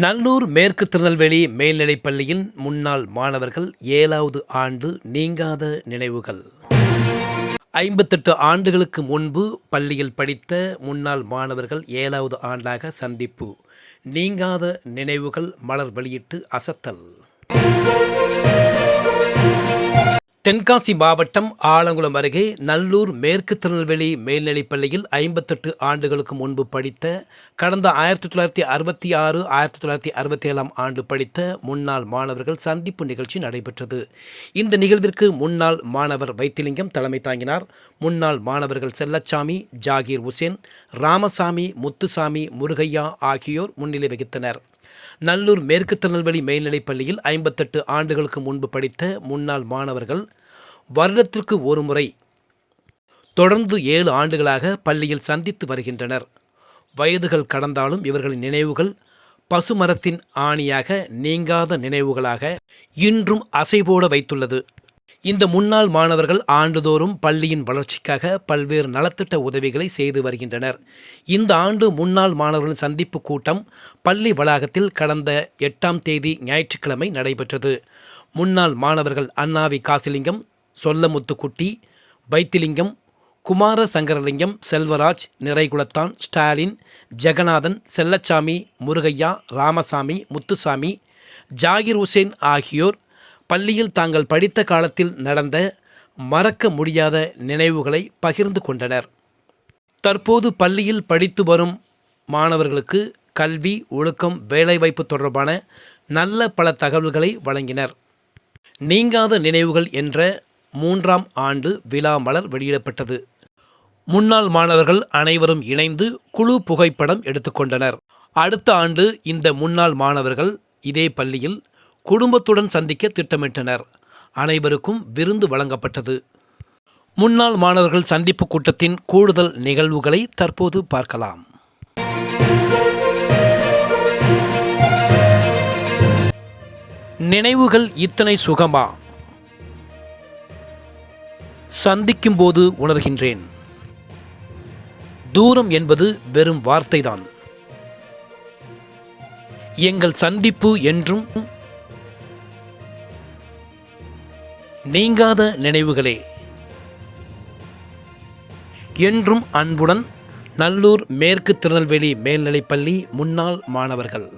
நல்லூர் மேற்கு திருநெல்வேலி மேல்நிலைப் பள்ளியின் முன்னாள் மாணவர்கள் ஏழாவது ஆண்டு நீங்காத நினைவுகள். ஐம்பத்தெட்டு ஆண்டுகளுக்கு முன்பு பள்ளியில் படித்த முன்னாள் மாணவர்கள் ஏழாவது ஆண்டாக சந்திப்பு. நீங்காத நினைவுகள் மலர் வெளியிட்டு அசத்தல். தென்காசி மாவட்டம் ஆலங்குளம் அருகே நல்லூர் மேற்கு திருநெல்வேலி மேல்நிலைப்பள்ளியில் ஐம்பத்தெட்டு ஆண்டுகளுக்கு முன்பு படித்த கடந்த ஆயிரத்தி தொள்ளாயிரத்தி அறுபத்தி ஆறு ஆயிரத்தி தொள்ளாயிரத்தி அறுபத்தி ஏழாம் ஆண்டு படித்த முன்னாள் மாணவர்கள் சந்திப்பு நிகழ்ச்சி நடைபெற்றது. இந்த நிகழ்விற்கு முன்னாள் மாணவர் வைத்திலிங்கம் தலைமை தாங்கினார். முன்னாள் மாணவர்கள் செல்லச்சாமி ஜாகீர் உசேன் ராமசாமி முத்துசாமி முருகையா ஆகியோர் முன்னிலை வகித்தனர். நல்லூர் மேற்கு திருநெல்வேலி மேல்நிலைப்பள்ளியில் ஐம்பத்தெட்டு ஆண்டுகளுக்கு முன்பு படித்த முன்னாள் மாணவர்கள் வருடத்திற்கு ஒரு முறை தொடர்ந்து ஏழு ஆண்டுகளாக பள்ளியில் சந்தித்து வருகின்றனர். வயதுகள் கடந்தாலும் இவர்களின் நினைவுகள் பசுமரத்தின் ஆணியாக நீங்காத நினைவுகளாக இன்றும் அசைபோட வைத்துள்ளது. இந்த முன்னாள் மாணவர்கள் ஆண்டுதோறும் பள்ளியின் வளர்ச்சிக்காக பல்வேறு நலத்திட்ட உதவிகளை செய்து வருகின்றனர். இந்த ஆண்டு முன்னாள் மாணவர்களின் சந்திப்பு கூட்டம் பள்ளி வளாகத்தில் கடந்த எட்டாம் தேதி ஞாயிற்றுக்கிழமை நடைபெற்றது. முன்னாள் மாணவர்கள் அண்ணாவி காசிலிங்கம் சொல்லமுத்துக்குட்டி வைத்திலிங்கம் குமார சங்கரலிங்கம் செல்வராஜ் நிறைகுலத்தான் ஸ்டாலின் ஜெகநாதன் செல்லச்சாமி முருகையா ராமசாமி முத்துசாமி ஜாகிர் ஹுசேன் ஆகியோர் பள்ளியில் தாங்கள் படித்த காலத்தில் நடந்த மறக்க முடியாத நினைவுகளை பகிர்ந்து கொண்டனர். தற்போது பள்ளியில் படித்து வரும் மாணவர்களுக்கு கல்வி ஒழுக்கம் வேலைவாய்ப்பு தொடர்பான நல்ல பல தகவல்களை வழங்கினர். நீங்காத நினைவுகள் என்ற மூன்றாம் ஆண்டு விழா மலர் வெளியிடப்பட்டது. முன்னாள் மாணவர்கள் அனைவரும் இணைந்து குழு புகைப்படம் எடுத்துக்கொண்டனர் அடுத்த ஆண்டு இந்த முன்னாள் மாணவர்கள் இதே பள்ளியில் குடும்பத்துடன் சந்திக்க திட்டமிட்டனர். அனைவருக்கும் விருந்து வழங்கப்பட்டது. முன்னாள் மாணவர்கள் சந்திப்பு கூட்டத்தின் கூடுதல் நிகழ்வுகளை தற்போது பார்க்கலாம். நினைவுகள் இத்தனை சுகமா? சந்திக்கும் போது உணர்கின்றேன். தூரம் என்பது வெறும் வார்த்தைதான். எங்கள் சந்திப்பு என்றும் நீங்காத நினைவுகளே. என்றும் அன்புடன் நல்லூர் மேற்கு திருநெல்வேலி மேல்நிலைப்பள்ளி முன்னாள் மாணவர்கள்.